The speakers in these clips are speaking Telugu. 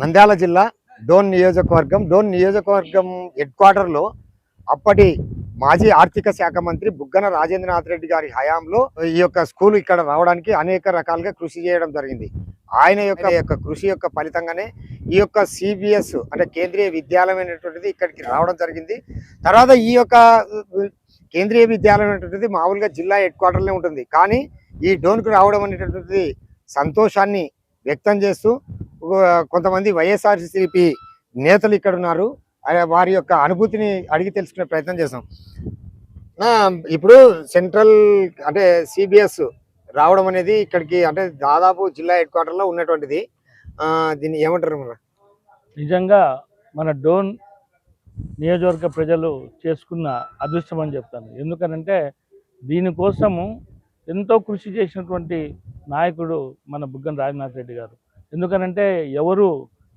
నంద్యాల జిల్లా డోన్ నియోజకవర్గం. డోన్ నియోజకవర్గం హెడ్ క్వార్టర్లో అప్పటి మాజీ ఆర్థిక శాఖ మంత్రి బుగ్గన రాజేంద్రనాథ్ రెడ్డి గారి హయాంలో ఈ యొక్క స్కూల్ ఇక్కడ రావడానికి అనేక రకాలుగా కృషి చేయడం జరిగింది. ఆయన యొక్క యొక్క కృషి యొక్క ఫలితంగానే ఈ యొక్క సిబిఎస్ అంటే కేంద్రీయ విద్యాలయం అనేటువంటిది ఇక్కడికి రావడం జరిగింది. తర్వాత ఈ యొక్క కేంద్రీయ విద్యాలయం అనేటువంటిది మామూలుగా జిల్లా హెడ్ క్వార్టర్లో ఉంటుంది. కానీ ఈ డోన్కు రావడం అనేటువంటిది సంతోషాన్ని వ్యక్తం చేస్తూ కొంతమంది వైఎస్ఆర్సీపీ నేతలు ఇక్కడ ఉన్నారు వారి యొక్క అనుభూతిని అడిగి తెలుసుకునే ప్రయత్నం చేస్తాం ఇప్పుడు సెంట్రల్ అంటే సిబిఎస్ రావడం అనేది ఇక్కడికి అంటే దాదాపు జిల్లా హెడ్ క్వార్టర్లో ఉన్నటువంటిది. దీన్ని ఏమంటారు మన నిజంగా మన డోన్ నియోజకవర్గ ప్రజలు చేసుకున్న అదృష్టం అని చెప్తాను. ఎందుకనంటే దీనికోసము ఎంతో కృషి చేసినటువంటి నాయకుడు మన బుగ్గన రాజనాథ్ రెడ్డి గారు. ఎందుకనంటే ఎవరు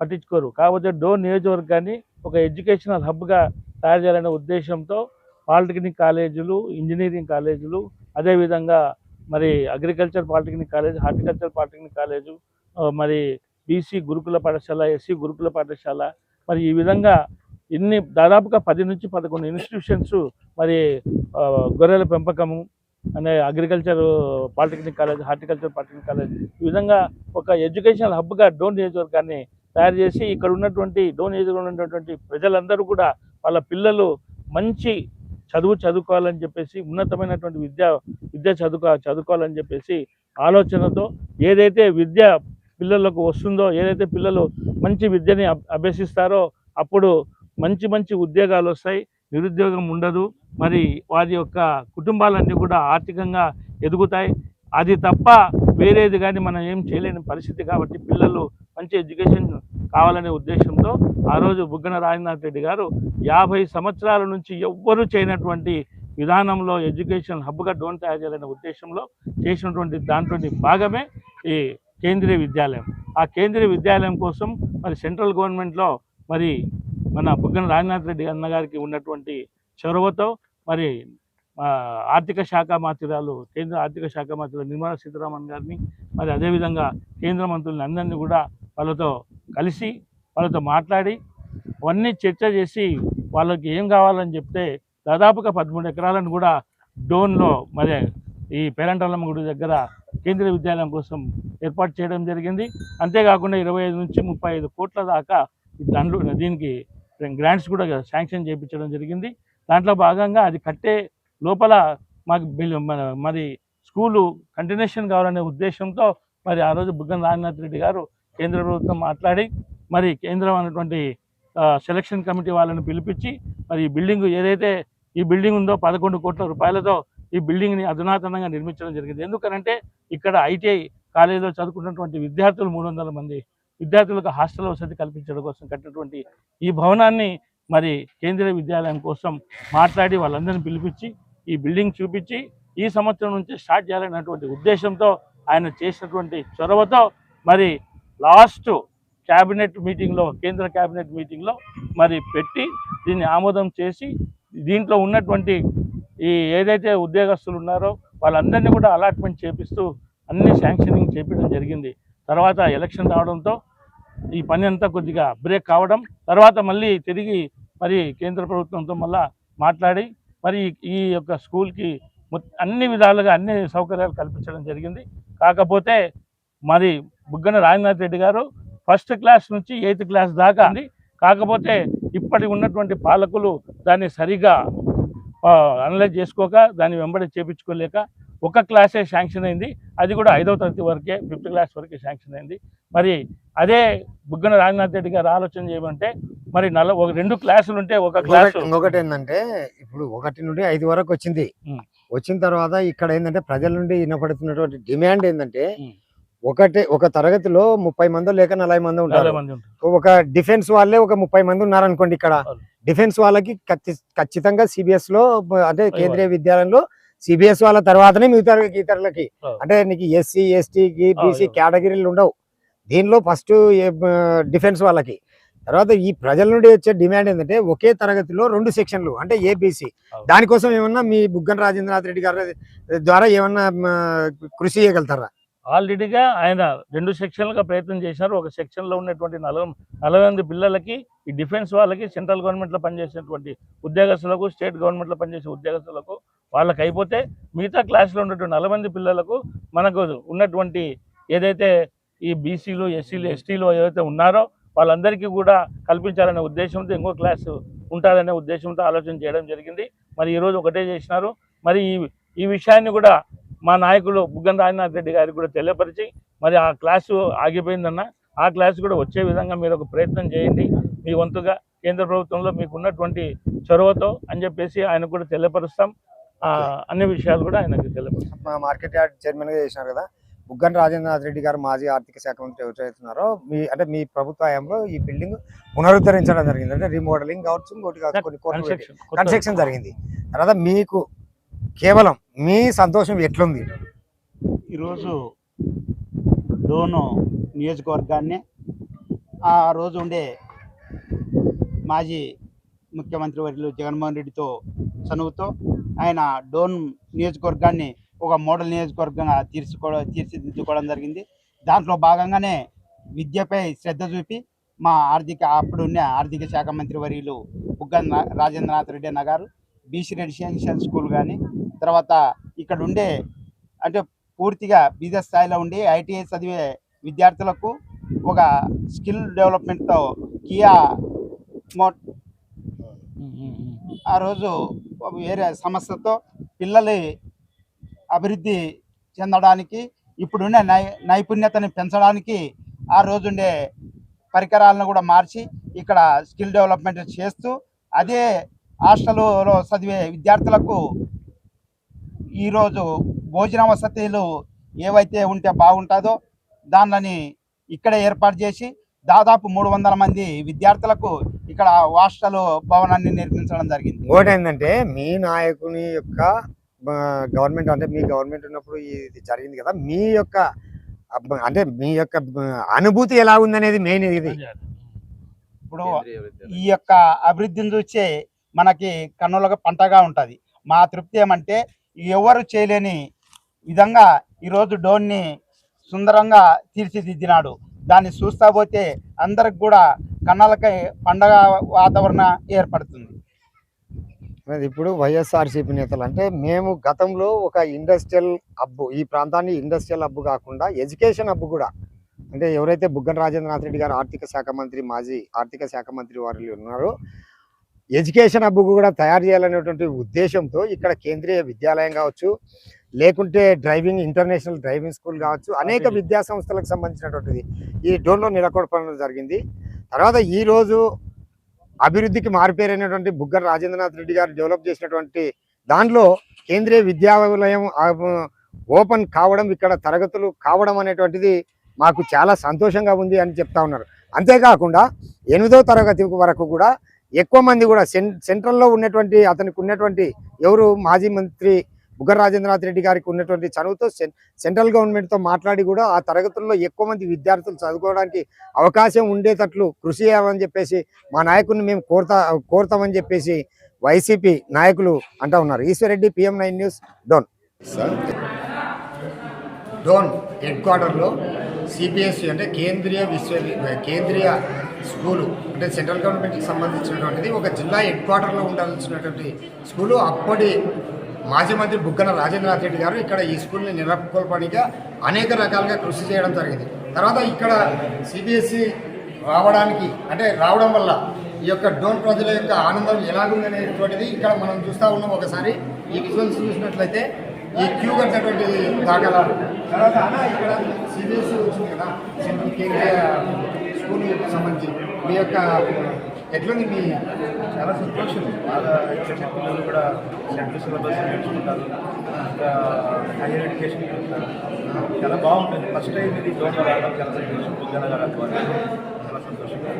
పట్టించుకోరు. కాకపోతే డోర్ నియోజకవర్గాన్ని ఒక ఎడ్యుకేషనల్ హబ్గా తయారు చేయాలనే ఉద్దేశంతో పాలిటెక్నిక్ కాలేజీలు ఇంజనీరింగ్ కాలేజీలు అదేవిధంగా మరి agriculture polytechnic college horticulture polytechnic college మరి బీసీ గురుకుల పాఠశాల ఎస్సీ గురుకుల పాఠశాల మరి ఈ విధంగా ఇన్ని దాదాపుగా పది నుంచి పదకొండు ఇన్స్టిట్యూషన్స్ మరి గొర్రెల పెంపకము అనే agriculture polytechnic college horticulture polytechnic college ఈ విధంగా ఒక ఎడ్యుకేషనల్ హబ్గా డోన్ నియోజకవర్గాన్ని తయారు చేసి ఇక్కడ ఉన్నటువంటి డోన్ నియోజకవర్గంలో ఉన్నటువంటి ప్రజలందరూ కూడా వాళ్ళ పిల్లలు మంచి చదువు చదువుకోవాలని చెప్పేసి ఉన్నతమైనటువంటి విద్య విద్య చదువుకో చదువుకోవాలని చెప్పేసి ఆలోచనతో ఏదైతే విద్య పిల్లలకు వస్తుందో ఏదైతే పిల్లలు మంచి విద్యని అబ్- అభ్యసిస్తారో అప్పుడు మంచి మంచి ఉద్యోగాలు వస్తాయి. నిరుద్యోగం ఉండదు. మరి వారి యొక్క కుటుంబాలన్నీ కూడా ఆర్థికంగా ఎదుగుతాయి. అది తప్ప వేరేది కానీ మనం ఏం చేయలేని పరిస్థితి కాబట్టి పిల్లలు మంచి ఎడ్యుకేషన్ కావాలనే ఉద్దేశంతో ఆ రోజు బుగ్గన రాజనాథ్ రెడ్డి గారు యాభై సంవత్సరాల నుంచి ఎవ్వరూ చేయనటువంటి విధానంలో ఎడ్యుకేషన్ హబ్గా డోన్ తయారు చేయాలనే ఉద్దేశంలో చేసినటువంటి దాంట్లో భాగమే ఈ కేంద్రీయ విద్యాలయం. ఆ కేంద్రీయ విద్యాలయం కోసం మరి సెంట్రల్ గవర్నమెంట్లో మరి మన బుగ్గన రాజనాథ్ రెడ్డి అన్నగారికి ఉన్నటువంటి చొరవతో మరి ఆర్థిక శాఖ మంత్రురాలు కేంద్ర ఆర్థిక శాఖ మంత్రులు నిర్మలా సీతారామన్ గారిని మరి అదేవిధంగా కేంద్ర మంత్రులని అందరినీ కూడా వాళ్ళతో కలిసి వాళ్ళతో మాట్లాడి అవన్నీ చర్చ చేసి వాళ్ళకి ఏం కావాలని చెప్తే దాదాపుగా పదమూడు ఎకరాలను కూడా డోన్లో మరి ఈ పేరంటలమ్మ గుడి దగ్గర కేంద్రీయ విద్యాలయం కోసం ఏర్పాటు చేయడం జరిగింది. అంతేకాకుండా ఇరవై ఐదు నుంచి ముప్పై ఐదు కోట్ల దాకా ఈ దాంట్లో దీనికి గ్రాంట్స్ కూడా శాంక్షన్ చేయించడం జరిగింది. దాంట్లో భాగంగా అది కట్టే లోపల మాకు మన- మరి స్కూలు కంటిన్యూషన్ కావాలనే ఉద్దేశంతో మరి ఆ రోజు బుగ్గన రాజనాథ్ రెడ్డి గారు కేంద్ర ప్రభుత్వం మాట్లాడి మరి కేంద్రం అనేటువంటి సెలక్షన్ కమిటీ వాళ్ళని పిలిపించి మరి ఈ బిల్డింగ్ ఏదైతే ఈ బిల్డింగ్ ఉందో పదకొండు కోట్ల రూపాయలతో ఈ బిల్డింగ్ని అధునాతనంగా నిర్మించడం జరిగింది. ఎందుకనంటే ఇక్కడ ఐటీఐ కాలేజీలో చదువుకున్నటువంటి విద్యార్థులు మూడు వందల మంది విద్యార్థులకు హాస్టల్ వసతి కల్పించడం కోసం కట్టినటువంటి ఈ భవనాన్ని మరి కేంద్రీయ విద్యాలయం కోసం మాట్లాడి వాళ్ళందరినీ పిలిపించి ఈ బిల్డింగ్ చూపించి ఈ సంవత్సరం నుంచి స్టార్ట్ చేయాలన్నటువంటి ఉద్దేశంతో ఆయన చేసినటువంటి చొరవతో మరి లాస్ట్ క్యాబినెట్ మీటింగ్లో కేంద్ర క్యాబినెట్ మీటింగ్లో మరి పెట్టి దీన్ని ఆమోదం చేసి దీంట్లో ఉన్నటువంటి ఈ ఏదైతే ఉద్యోగస్తులు ఉన్నారో వాళ్ళందరినీ కూడా అలాట్మెంట్ చేపిస్తూ అన్ని శాంక్షనింగ్ చేపించడం జరిగింది. తర్వాత ఎలక్షన్ రావడంతో ఈ పని అంతా కొద్దిగా బ్రేక్ కావడం తర్వాత మళ్ళీ తిరిగి మరి కేంద్ర ప్రభుత్వంతో మళ్ళా మాట్లాడి మరి ఈ యొక్క స్కూల్కి అన్ని విధాలుగా అన్ని సౌకర్యాలు కల్పించడం జరిగింది. కాకపోతే మరి బుగ్గన రాజనాథ్ రెడ్డి గారు ఫస్ట్ క్లాస్ నుంచి ఎయిత్ క్లాస్ దాకా కాకపోతే ఇప్పటి ఉన్నటువంటి పాలకులు దాన్ని సరిగా అనలైజ్ చేసుకోక దాన్ని వెంబడి చేపించుకోలేక ఒక క్లాసే శాంక్షన్ అయింది. అది కూడా ఐదవ తరగతి వరకే ఫిఫ్త్ క్లాస్ వరకే శాంక్షన్ అయింది. మరి అదే బుగ్గన రాజనాథ్ రెడ్డి గారు ఆలోచన చేయమంటే మరి నల ఒక రెండు క్లాసులు ఉంటే ఒక క్లాసు. ఇంకొకటి- ఏంటంటే ఇప్పుడు ఒకటి నుండి ఐదు వరకు వచ్చింది. వచ్చిన తర్వాత ఇక్కడ ఏంటంటే ప్రజల నుండి వినపడుతున్నటువంటి డిమాండ్ ఏంటంటే. ఒకటే ఒక తరగతిలో ముప్పై మందో లేక నలభై మంది ఉంటారు. ఒక డిఫెన్స్ వాళ్ళే ఒక ముప్పై మంది ఉన్నారనుకోండి ఇక్కడ. డిఫెన్స్ వాళ్ళకి ఖచ్చి- ఖచ్చితంగా సిబిఎస్లో అంటే కేంద్రీయ విద్యాలయంలో సిబిఎస్ వాళ్ళ తర్వాతనే మిగతా ఇతరులకి. అంటే నీకు ఎస్సీ ఎస్టీకి బీసీ. కేటగిరీలు ఉండవు దీనిలో ఫస్ట్ డిఫెన్స్ వాళ్ళకి తర్వాత ఈ ప్రజల నుండి వచ్చే డిమాండ్ ఏంటంటే ఒకే తరగతిలో రెండు సెక్షన్లు అంటే ఏబిసి. దానికోసం ఏమన్నా మీ బుగ్గన రాజేంద్రనాథ్ రెడ్డి గారి ద్వారా ఏమన్నా కృషి చేయగలుగుతారా ఆల్రెడీగా ఆయన రెండు సెక్షన్లుగా ప్రయత్నం చేశారు ఒక సెక్షన్లో ఉన్నటువంటి నలభై నలభై మంది పిల్లలకి ఈ డిఫెన్స్ వాళ్ళకి సెంట్రల్ గవర్నమెంట్లో పనిచేసేటువంటి ఉద్యోగస్తులకు స్టేట్ గవర్నమెంట్లో పనిచేసే ఉద్యోగస్తులకు వాళ్ళకి అయిపోతే మిగతా క్లాస్లో ఉన్నటువంటి నలభై మంది పిల్లలకు మనకు ఉన్నటువంటి ఏదైతే ఈ బీసీలు ఎస్సీలు ఎస్టీలు ఏదైతే ఉన్నారో వాళ్ళందరికీ కూడా కల్పించాలనే ఉద్దేశంతో ఇంకో క్లాసు ఉంటుందనే ఉద్దేశంతో ఆలోచన చేయడం జరిగింది. మరి ఈరోజు ఒకటే చేసినారు. మరి ఈ ఈ విషయాన్ని కూడా మా నాయకులు బుగ్గన రాజనాథ్ రెడ్డి గారికి కూడా తెలియపరిచి మరి ఆ క్లాసు ఆగిపోయిందన్న ఆ క్లాసు కూడా వచ్చే విధంగా మీరు ఒక ప్రయత్నం చేయండి. మీ వంతుగా కేంద్ర ప్రభుత్వంలో మీకు ఉన్నటువంటి చొరవతో అని చెప్పేసి ఆయన కూడా తెలియపరుస్తాం. అన్ని విషయాలు కూడా ఆయనకు మా మార్కెట్ యార్డ్ చైర్మన్గా చేసినారు కదా బుగ్గన రాజేంద్రనాథ్ రెడ్డి గారు మాజీ ఆర్థిక శాఖ మంత్రి ఎవరైతున్నారో మీ అంటే మీ ప్రభుత్వ హయాంలో ఈ బిల్డింగ్ పునరుద్ధరించడం జరిగింది. అంటే రీమోడలింగ్ కావచ్చు ఇంకోటి కావచ్చు కన్స్ట్రక్షన్ జరిగింది. తర్వాత మీకు కేవలం మీ సంతోషం ఎట్లుంది? ఈరోజు డోను నియోజకవర్గాన్ని ఆ రోజు ఉండే మాజీ ముఖ్యమంత్రి వర్యులు జగన్మోహన్ రెడ్డితో చనువుతో ఆయన డోన్ నియోజకవర్గాన్ని ఒక మోడల్ నియోజకవర్గంగా తీర్చుకో తీర్చిదిద్దుకోవడం జరిగింది దాంట్లో భాగంగానే విద్యపై శ్రద్ధ చూపి మా ఆర్థిక అప్పుడు ఉన్న ఆర్థిక శాఖ మంత్రి వర్యులు బుగ్గన రాజేంద్రనాథ్ రెడ్డి అన్న గారు బీసీ రెసిడెన్షియల్ స్కూల్ కానీ తర్వాత ఇక్కడ ఉండే అంటే పూర్తిగా బీద స్థాయిలో ఉండి ఐటీఐ చదివే విద్యార్థులకు ఒక స్కిల్ డెవలప్మెంట్తో కియా మో. ఆ రోజు వేరే సమస్యతో పిల్లలు అభివృద్ధి చెందడానికి ఇప్పుడున్న నై నైపుణ్యతని పెంచడానికి ఆ రోజుండే పరికరాలను కూడా మార్చి ఇక్కడ స్కిల్ డెవలప్మెంట్ చేస్తూ అదే హాస్టల్లో చదివే విద్యార్థులకు ఈరోజు భోజన వసతులు ఏవైతే ఉంటే బాగుంటుందో దానిని ఇక్కడే ఏర్పాటు చేసి దాదాపు మూడు వందల మంది విద్యార్థులకు ఇక్కడ హాస్టల్ భవనాన్ని నిర్మించడం జరిగింది. ఇంకోటి ఏంటంటే మీ నాయకుని యొక్క గవర్నమెంట్ అంటే మీ గవర్నమెంట్ ఉన్నప్పుడు ఇది జరిగింది కదా మీ యొక్క అబ్బ- అంటే మీ యొక్క అనుభూతి ఎలా ఉందనేది మెయిన్ ఇది. ఇప్పుడు ఈ యొక్క అభివృద్ధిని చూసే మనకి కన్నులకు పంటగా ఉంటుంది. మా తృప్తి ఏమంటే ఎవరు చేయలేని విధంగా ఈరోజు డోన్ని సుందరంగా తీర్చిదిద్దినాడు. దాన్ని చూస్తా పోతే అందరికి కూడా కన్నాలకై పండగ వాతావరణం ఏర్పడుతుంది. ఇప్పుడు వైఎస్ఆర్సీపీ నేతలు అంటే మేము గతంలో ఒక ఇండస్ట్రియల్ హబ్బు ఈ ప్రాంతాన్ని ఇండస్ట్రియల్ హబ్బు కాకుండా ఎడ్యుకేషన్ హబ్బు కూడా. అంటే ఎవరైతే బుగ్గన రాజేంద్రనాథ్ రెడ్డి గారు ఆర్థిక శాఖ మంత్రి మాజీ ఆర్థిక శాఖ మంత్రి వారు ఉన్నారో ఎడ్యుకేషన్ హబ్బు కూడా తయారు చేయాలనేటువంటి ఉద్దేశంతో ఇక్కడ కేంద్రీయ విద్యాలయం కావచ్చు లేకుంటే డ్రైవింగ్ ఇంటర్నేషనల్ డ్రైవింగ్ స్కూల్ కావచ్చు అనేక విద్యా సంస్థలకు సంబంధించినటువంటిది. ఈ డోన్లో నెలకొల్పడం జరిగింది. తర్వాత ఈ రోజు అభివృద్ధికి మారిపోయినటువంటి బుగ్గన రాజేంద్రనాథ్ రెడ్డి గారు డెవలప్ చేసినటువంటి దాంట్లో కేంద్రీయ విద్యాలయం ఓపెన్ కావడం ఇక్కడ తరగతులు కావడం అనేటువంటిది మాకు చాలా సంతోషంగా ఉంది అని చెప్తా ఉన్నారు. అంతేకాకుండా ఎనిమిదో తరగతి వరకు కూడా ఎక్కువ మంది కూడా సెంట్రల్లో ఉన్నటువంటి అతనికి ఉన్నటువంటి ఎవరు మాజీ మంత్రి బుగ్గ రాజేంద్రనాథ్ రెడ్డి గారికి ఉన్నటువంటి చదువుతో సెంట్రల్ గవర్నమెంట్తో మాట్లాడి కూడా ఆ తరగతుల్లో ఎక్కువ మంది విద్యార్థులు చదువుకోవడానికి అవకాశం ఉండేటట్లు కృషి చేయాలని చెప్పేసి మా నాయకుడిని మేము కోరుతా కోరుతామని చెప్పేసి వైసీపీ నాయకులు అంటా ఉన్నారు. Eswar Reddy PM nine news Dhone. Dhone head క్వార్టర్లో సిబిఎస్ఈ అంటే కేంద్రీయ విశ్వ కేంద్రీయ స్కూలు అంటే సెంట్రల్ గవర్నమెంట్కి సంబంధించినటువంటిది ఒక జిల్లా హెడ్ క్వార్టర్లో ఉండాల్సినటువంటి స్కూలు అప్పటి మాజీ మంత్రి బుగ్గన రాజేంద్రనాథ్ రెడ్డి గారు ఇక్కడ ఈ స్కూల్ని నెలకొల్పడానికి అనేక రకాలుగా కృషి చేయడం జరిగింది. తర్వాత ఇక్కడ సిబిఎస్ఈ రావడానికి అంటే రావడం వల్ల ఈ యొక్క డోన్ ప్రజల యొక్క ఆనందం ఎలాగుందనేటువంటిది ఇక్కడ మనం చూస్తూ ఉన్నాం ఒకసారి. ఈ విజువల్స్ చూసినట్లయితే ఈ క్యూ కట్టినటువంటి దాఖలాలు తర్వాత ఇక్కడ సిబిఎస్ఈ వచ్చింది కదా సెంట్రల్ కేంద్రీయ స్కూల్ సంబంధించి మీ యొక్క ఎట్లుంది మీ చాలా సంతోషం. బాగా ఇక్కడ పిల్లలు కూడా సెంట్రల్ సిలబస్ నేర్చుకుంటారు. ఇంకా హైయర్ ఎడ్యుకేషన్ వెళ్తారు చాలా బాగుంటుంది. ఫస్ట్ టైం ఇది జోన్లో రావడం చాలా సంతోషం. బుగ్గన చాలా సంతోషంగా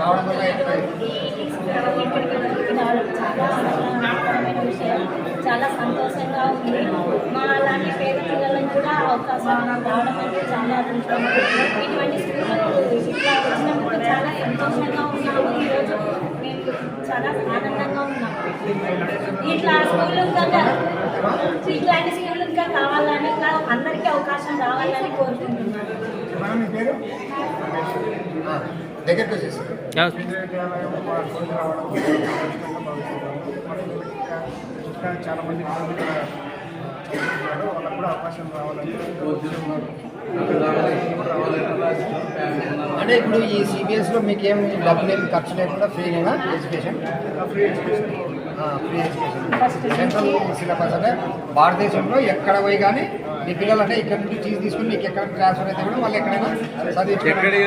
రావడం వల్ల చాలా సంతోషంగా ఉంది. మా అలాంటి పేద పిల్లలకు కూడా అవకాశం రావడం అంటే చాలా అదృష్టం. ఇటువంటి స్కూళ్ళు ఇట్లా వచ్చినందుకు చాలా సంతోషంగా ఉన్నాము. ఈరోజు మేము చాలా ఆనందంగా ఉన్నాము. ఇట్లా స్కూళ్ళు కన్నా ఇట్లాంటి స్కూళ్ళు ఇంకా కావాలని ఇంకా అందరికీ అవకాశం రావాలని కోరుకుంటున్నాను దగ్గరికి వచ్చేసి విశ్వవిద్యాలయం మా రోజు రావడం అదృష్టంగా భావిస్తున్నాము మరియు ఇంకా ఇంకా చాలా మంది పిల్లలు కూడా చదువుతున్నారు వాళ్ళకు కూడా అవకాశం రావాలని అంటే ఇప్పుడు ఈ సిబిఎస్లో మీకు ఏం డబ్బులు ఏం ఖర్చు లేకుండా ఫ్రీగా education free education free education central syllabus అంటే భారతదేశంలో ఎక్కడ పోయి కానీ మీ పిల్లలు అంటే ఇక్కడ నుంచి చీజ్ తీసుకుని మీకు ఎక్కడ ట్రాన్స్ఫర్ అయితే కూడా వాళ్ళు ఎక్కడైనా చదివించుకోవడానికి